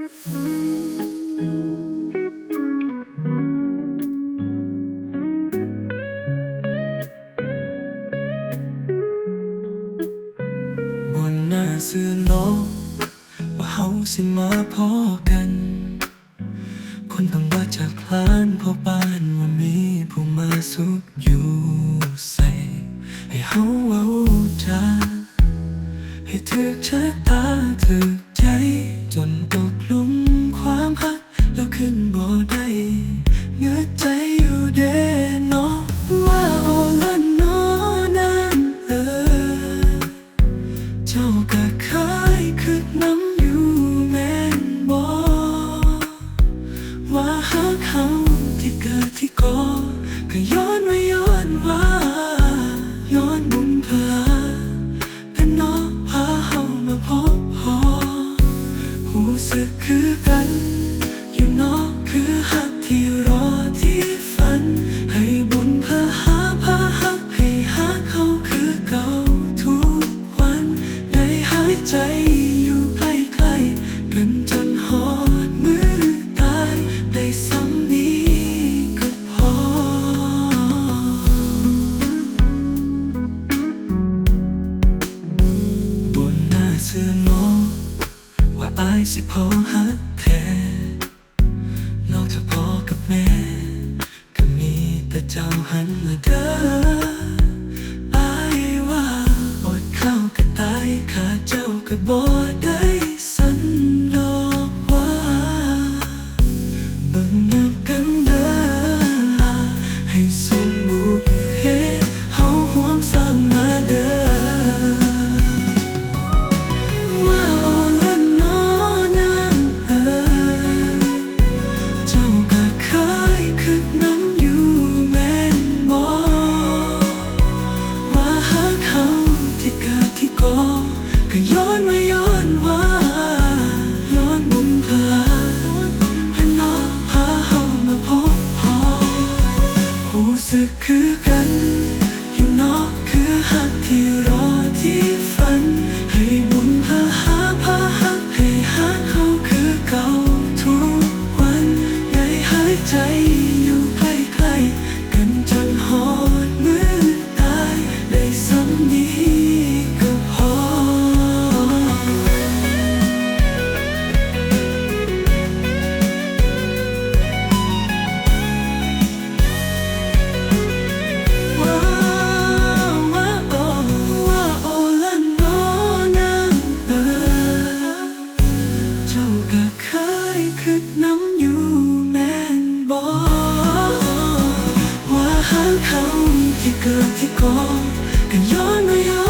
บนหน้าสื่อโลกว่าเฮาสิมาพอกัน คนต้องว่าจากพลานพอบ้านว่ามีผู้มาสุขอยู่ใส่ให้เฮาเว้าจาให้ถึกชะตาถึกใจจนตกห หูสึกคือกัน อยู่นอกคือหักที่รอที่ฝัน ให้บุญพาหาพาหักให้หักเขาคือเก่าทุกวันได้หายใจอยู่ใกล้ๆกันจน สิพอหักแท้นอกจากพ่อกับแม่ ก็มีแต่เจ้าหันมาเด้ออายว่าอดเข้าก็ตายขาดเจ้าก็บ่ pati ko Ngayon ay